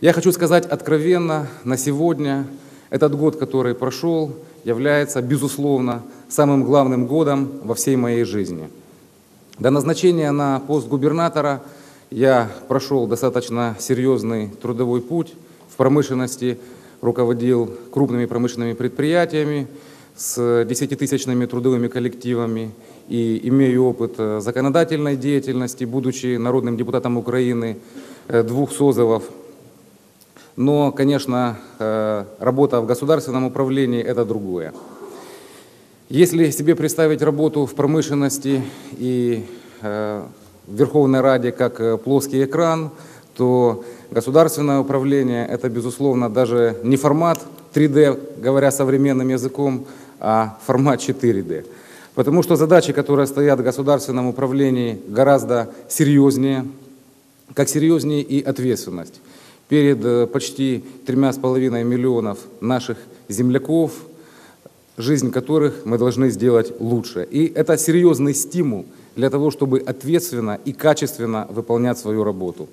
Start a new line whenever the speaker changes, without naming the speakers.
Я хочу сказать откровенно, на сегодня этот год, который прошел, является, безусловно, самым главным годом во всей моей жизни. До назначения на пост губернатора я прошел достаточно серьезный трудовой путь в промышленности, руководил крупными промышленными предприятиями с 10-тысячными трудовыми коллективами и имею опыт э, законодательной деятельности, будучи народным депутатом Украины э, двух созывов. Но, конечно, э, работа в государственном управлении – это другое. Если себе представить работу в промышленности и в Верховной Раде как плоский экран, то государственное управление – это, безусловно, даже не формат 3D, говоря современным языком, а формат 4D. Потому что задачи, которые стоят в государственном управлении, гораздо серьезнее, как серьезнее и ответственность перед э, почти тремя с половиной миллионов наших земляков, жизнь которых мы должны сделать лучше. И это серьезный стимул для того, чтобы ответственно и качественно выполнять свою работу.